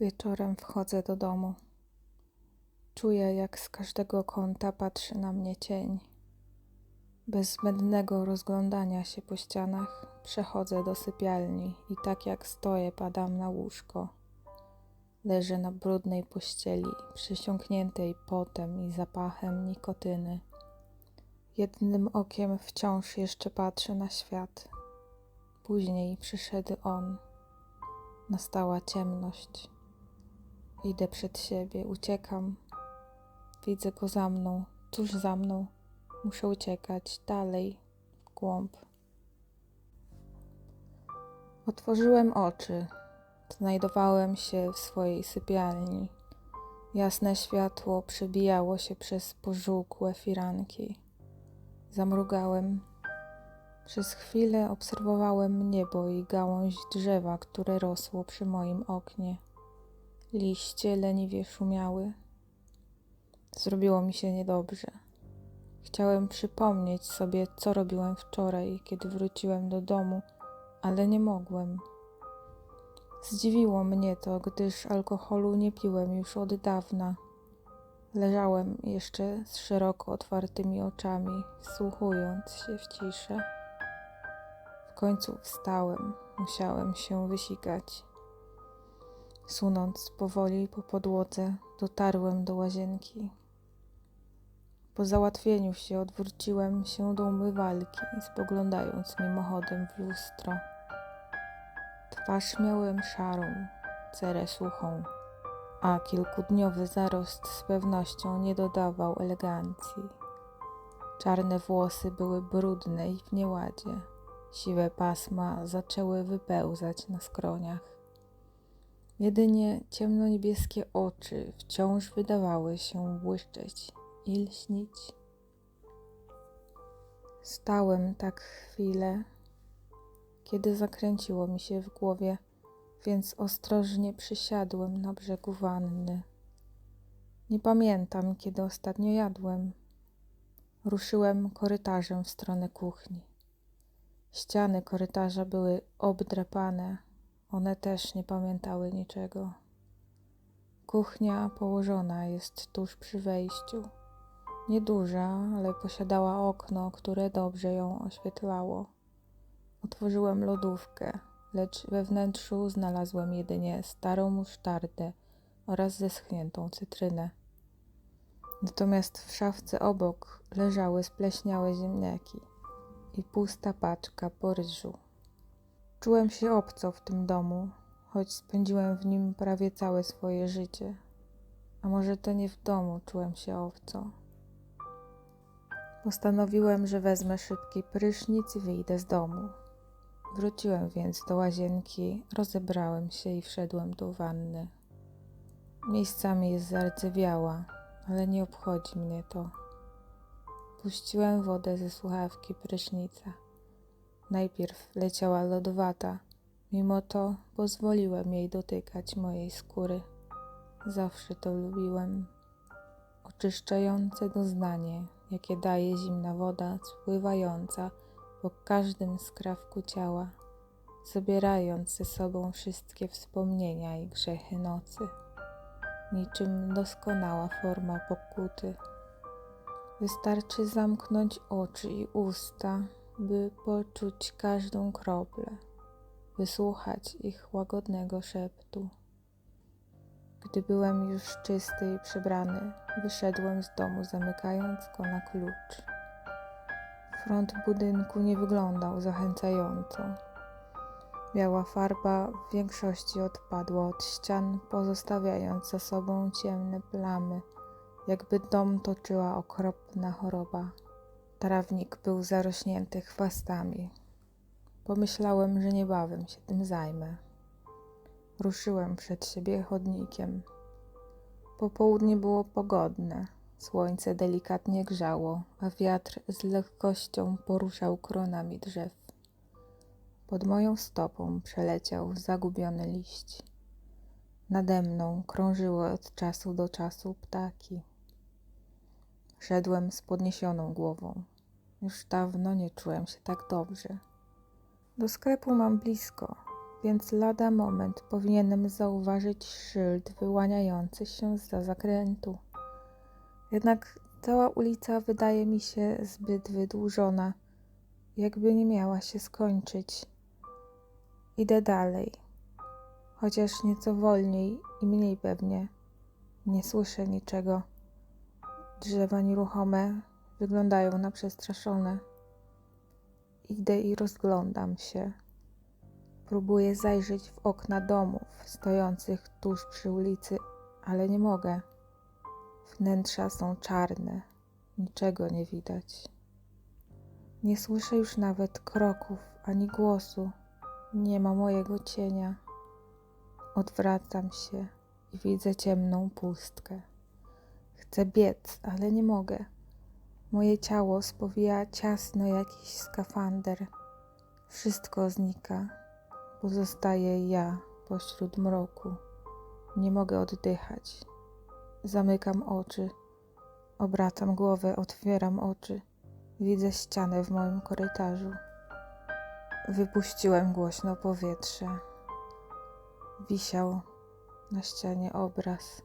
Wieczorem wchodzę do domu. Czuję, jak z każdego kąta patrzy na mnie cień. Bez zbędnego rozglądania się po ścianach przechodzę do sypialni i tak jak stoję, padam na łóżko. Leżę na brudnej pościeli, przesiąkniętej potem i zapachem nikotyny. Jednym okiem wciąż jeszcze patrzę na świat. Później przyszedł on. Nastała ciemność. Idę przed siebie, uciekam. Widzę go za mną, tuż za mną. Muszę uciekać dalej, w głąb. Otworzyłem oczy. Znajdowałem się w swojej sypialni. Jasne światło przebijało się przez pożółkłe firanki. Zamrugałem. Przez chwilę obserwowałem niebo i gałąź drzewa, które rosło przy moim oknie. Liście leniwie szumiały. Zrobiło mi się niedobrze. Chciałem przypomnieć sobie, co robiłem wczoraj, kiedy wróciłem do domu, ale nie mogłem. Zdziwiło mnie to, gdyż alkoholu nie piłem już od dawna. Leżałem jeszcze z szeroko otwartymi oczami, wsłuchując się w ciszę. W końcu wstałem, musiałem się wysikać. Sunąc powoli po podłodze, dotarłem do łazienki. Po załatwieniu się odwróciłem się do umywalki, spoglądając mimochodem w lustro. Twarz miałem szarą, cerę suchą, a kilkudniowy zarost z pewnością nie dodawał elegancji. Czarne włosy były brudne i w nieładzie. Siwe pasma zaczęły wypełzać na skroniach. Jedynie ciemnoniebieskie oczy wciąż wydawały się błyszczeć i lśnić. Stałem tak chwilę, kiedy zakręciło mi się w głowie, więc ostrożnie przysiadłem na brzegu wanny. Nie pamiętam, kiedy ostatnio jadłem. Ruszyłem korytarzem w stronę kuchni. Ściany korytarza były obdrapane, one też nie pamiętały niczego. Kuchnia położona jest tuż przy wejściu. Nieduża, ale posiadała okno, które dobrze ją oświetlało. Otworzyłem lodówkę, lecz we wnętrzu znalazłem jedynie starą musztardę oraz zeschniętą cytrynę. Natomiast w szafce obok leżały spleśniałe ziemniaki i pusta paczka po ryżu. Czułem się obco w tym domu, choć spędziłem w nim prawie całe swoje życie. A może to nie w domu czułem się obco. Postanowiłem, że wezmę szybki prysznic i wyjdę z domu. Wróciłem więc do łazienki, rozebrałem się i wszedłem do wanny. Miejscami jest zardzewiała, ale nie obchodzi mnie to. Puściłem wodę ze słuchawki prysznica. Najpierw leciała lodowata, mimo to pozwoliłem jej dotykać mojej skóry. Zawsze to lubiłem. Oczyszczające doznanie, jakie daje zimna woda spływająca po każdym skrawku ciała, zabierając ze sobą wszystkie wspomnienia i grzechy nocy, niczym doskonała forma pokuty. Wystarczy zamknąć oczy i usta, by poczuć każdą kroplę, wysłuchać ich łagodnego szeptu. Gdy byłem już czysty i przebrany, wyszedłem z domu, zamykając go na klucz. Front budynku nie wyglądał zachęcająco. Biała farba w większości odpadła od ścian, pozostawiając za sobą ciemne plamy, jakby dom toczyła okropna choroba. Trawnik był zarośnięty chwastami. Pomyślałem, że niebawem się tym zajmę. Ruszyłem przed siebie chodnikiem. Popołudnie było pogodne. Słońce delikatnie grzało, a wiatr z lekkością poruszał kronami drzew. Pod moją stopą przeleciał zagubiony liść. Nade mną krążyły od czasu do czasu ptaki. Szedłem z podniesioną głową. Już dawno nie czułem się tak dobrze. Do sklepu mam blisko. więc lada moment powinienem zauważyć szyld wyłaniający się za zakrętu. Jednak cała ulica wydaje mi się zbyt wydłużona, jakby nie miała się skończyć. Idę dalej, chociaż nieco wolniej i mniej pewnie. Nie słyszę niczego. Drzewa nieruchome wyglądają na przestraszone. Idę i rozglądam się. Próbuję zajrzeć w okna domów stojących tuż przy ulicy, ale nie mogę. Wnętrza są czarne, niczego nie widać. Nie słyszę już nawet kroków ani głosu. Nie ma mojego cienia. Odwracam się i widzę ciemną pustkę. Chcę biec, ale nie mogę. Moje ciało spowija ciasno jakiś skafander. Wszystko znika. Pozostaję ja pośród mroku. Nie mogę oddychać. Zamykam oczy. Obracam głowę, otwieram oczy. Widzę ścianę w moim korytarzu. Wypuściłem głośno powietrze. Wisiał na ścianie obraz.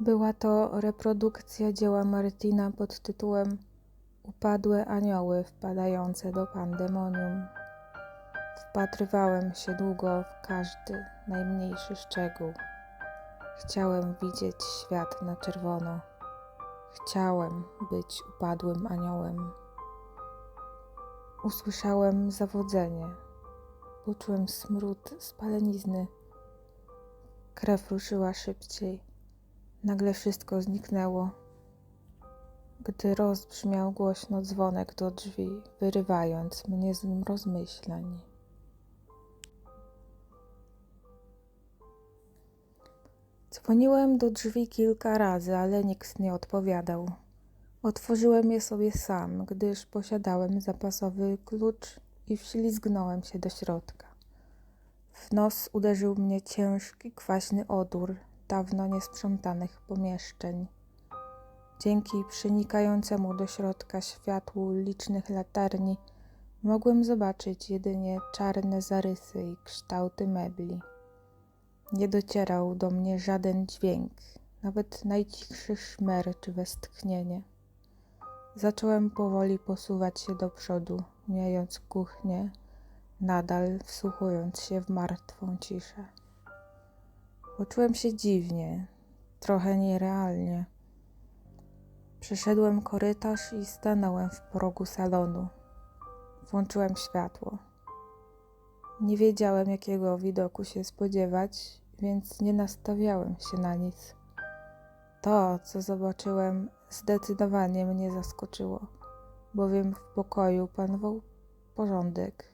Była to reprodukcja dzieła Martina pod tytułem Upadłe anioły wpadające do pandemonium. Wpatrywałem się długo w każdy najmniejszy szczegół. Chciałem widzieć świat na czerwono. Chciałem być upadłym aniołem. Usłyszałem zawodzenie. Poczułem smród spalenizny. Krew ruszyła szybciej. Nagle wszystko zniknęło. Gdy rozbrzmiał głośno dzwonek do drzwi, wyrywając mnie z rozmyślań. Dzwoniłem do drzwi kilka razy, ale nikt nie odpowiadał. Otworzyłem je sobie sam, gdyż posiadałem zapasowy klucz i wślizgnąłem się do środka. W nos uderzył mnie ciężki, kwaśny odór dawno niesprzątanych pomieszczeń. Dzięki przenikającemu do środka światłu licznych latarni mogłem zobaczyć jedynie czarne zarysy i kształty mebli. Nie docierał do mnie żaden dźwięk, nawet najcichszy szmer czy westchnienie. Zacząłem powoli posuwać się do przodu, mijając kuchnię, nadal wsłuchując się w martwą ciszę. Poczułem się dziwnie, trochę nierealnie. Przeszedłem korytarz i stanąłem w progu salonu. Włączyłem światło. Nie wiedziałem, jakiego widoku się spodziewać, więc nie nastawiałem się na nic. To, co zobaczyłem, zdecydowanie mnie zaskoczyło, bowiem w pokoju panował porządek.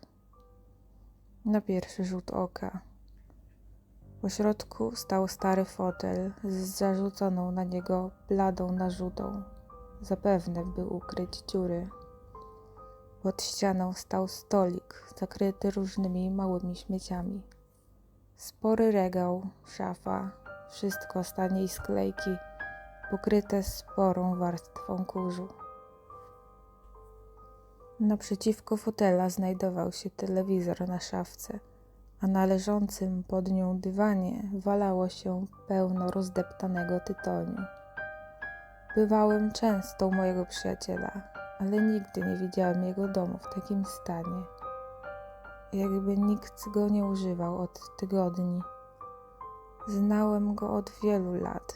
Na pierwszy rzut oka. Po środku stał stary fotel z zarzuconą na niego bladą narzutą. Zapewne, by ukryć dziury. Pod ścianą stał stolik zakryty różnymi małymi śmieciami. Spory regał, szafa, wszystko z taniej sklejki, pokryte sporą warstwą kurzu. Naprzeciwko fotela znajdował się telewizor na szafce, a na leżącym pod nią dywanie walało się pełno rozdeptanego tytoniu. Bywałem często u mojego przyjaciela, ale nigdy nie widziałem jego domu w takim stanie. Jakby nikt go nie używał od tygodni. Znałem go od wielu lat.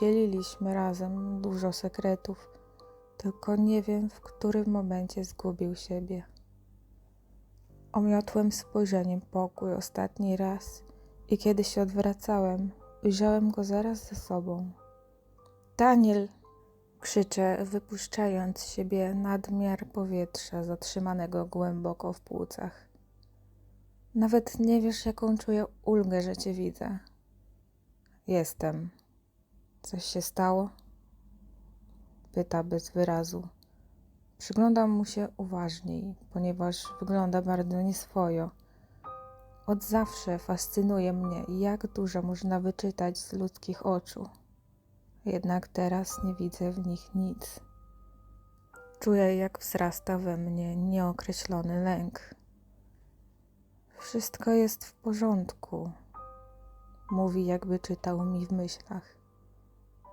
Dzieliliśmy razem dużo sekretów, tylko nie wiem, w którym momencie zgubił siebie. Omiotłem spojrzeniem pokój ostatni raz i kiedy się odwracałem, ujrzałem go zaraz za sobą. Daniel! Krzyczę, wypuszczając z siebie nadmiar powietrza zatrzymanego głęboko w płucach. Nawet nie wiesz, jaką czuję ulgę, że cię widzę. Jestem. Coś się stało? Pyta bez wyrazu. Przyglądam mu się uważniej, ponieważ wygląda bardzo nieswojo. Od zawsze fascynuje mnie, jak dużo można wyczytać z ludzkich oczu. Jednak teraz nie widzę w nich nic. Czuję, jak wzrasta we mnie nieokreślony lęk. Wszystko jest w porządku, mówi, jakby czytał mi w myślach.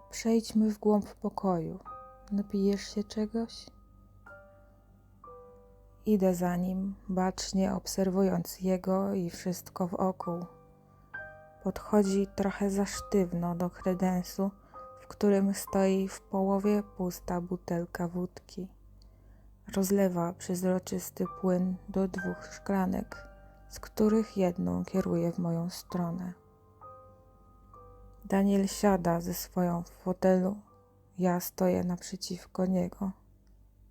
Przejdźmy w głąb pokoju. Napijesz się czegoś? Idę za nim, bacznie obserwując jego i wszystko wokół. Podchodzi trochę za sztywno do kredensu, którym stoi w połowie pusta butelka wódki. Rozlewa przezroczysty płyn do dwóch szklanek, z których jedną kieruje w moją stronę. Daniel siada ze swoją w fotelu. Ja stoję naprzeciwko niego.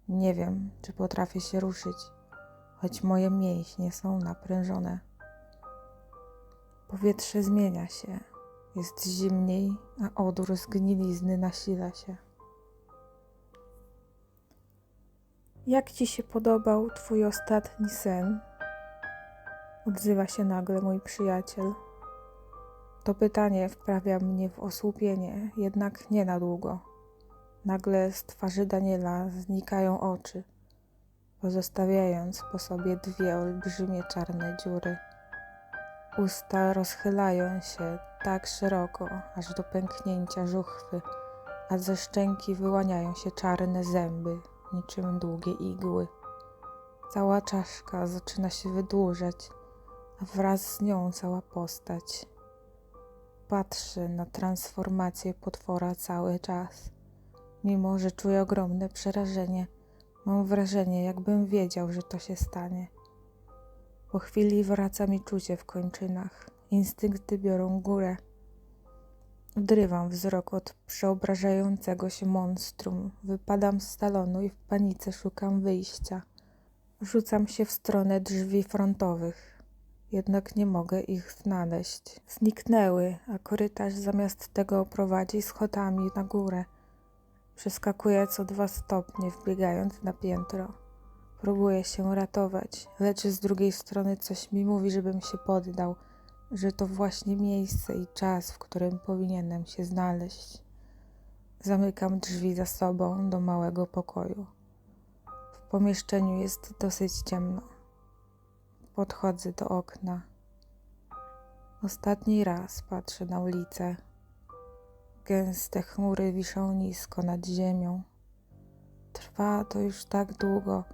Nie wiem, czy potrafię się ruszyć, choć moje mięśnie są naprężone. Powietrze zmienia się. Jest zimniej, a odór zgnilizny nasila się. Jak ci się podobał twój ostatni sen? Odzywa się nagle mój przyjaciel. To pytanie wprawia mnie w osłupienie, jednak nie na długo. Nagle z twarzy Daniela znikają oczy, pozostawiając po sobie dwie olbrzymie czarne dziury. Usta rozchylają się tak szeroko, aż do pęknięcia żuchwy, a ze szczęki wyłaniają się czarne zęby, niczym długie igły. Cała czaszka zaczyna się wydłużać, a wraz z nią cała postać. Patrzę na transformację potwora cały czas. Mimo, że czuję ogromne przerażenie, mam wrażenie, jakbym wiedział, że to się stanie. Po chwili wraca mi czucie w kończynach. Instynkty biorą górę. Odrywam wzrok od przeobrażającego się monstrum. Wypadam z salonu i w panice szukam wyjścia. Rzucam się w stronę drzwi frontowych. Jednak nie mogę ich znaleźć. Zniknęły, a korytarz zamiast tego prowadzi schodami na górę. Przeskakuję co dwa stopnie, wbiegając na piętro. Próbuję się ratować, lecz z drugiej strony coś mi mówi, żebym się poddał, że to właśnie miejsce i czas, w którym powinienem się znaleźć. Zamykam drzwi za sobą do małego pokoju. W pomieszczeniu jest dosyć ciemno. Podchodzę do okna. Ostatni raz patrzę na ulicę. Gęste chmury wiszą nisko nad ziemią. Trwa to już tak długo,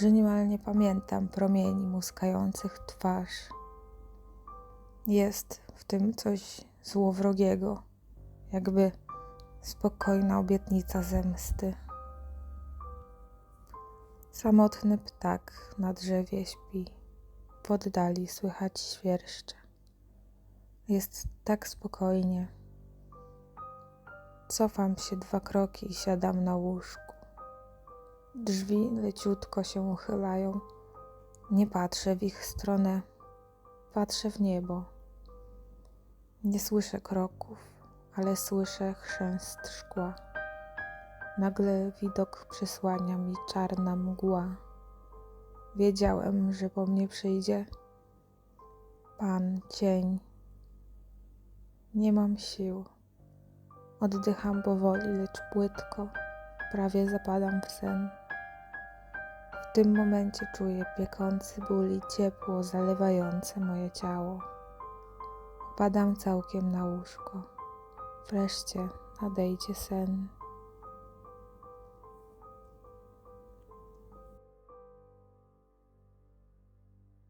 że niemal nie pamiętam promieni muskających twarz. Jest w tym coś złowrogiego, jakby spokojna obietnica zemsty. Samotny ptak na drzewie śpi, w oddali słychać świerszcze. Jest tak spokojnie. Cofam się dwa kroki i siadam na łóżku. Drzwi leciutko się uchylają. Nie patrzę w ich stronę, patrzę w niebo. Nie słyszę kroków, ale słyszę chrzęst szkła. Nagle widok przysłania mi czarna mgła. Wiedziałem, że po mnie przyjdzie Pan cień. Nie mam sił. Oddycham powoli, lecz płytko. Prawie zapadam w sen. W tym momencie czuję piekący ból i ciepło zalewające moje ciało. Padam całkiem na łóżko. Wreszcie nadejdzie sen.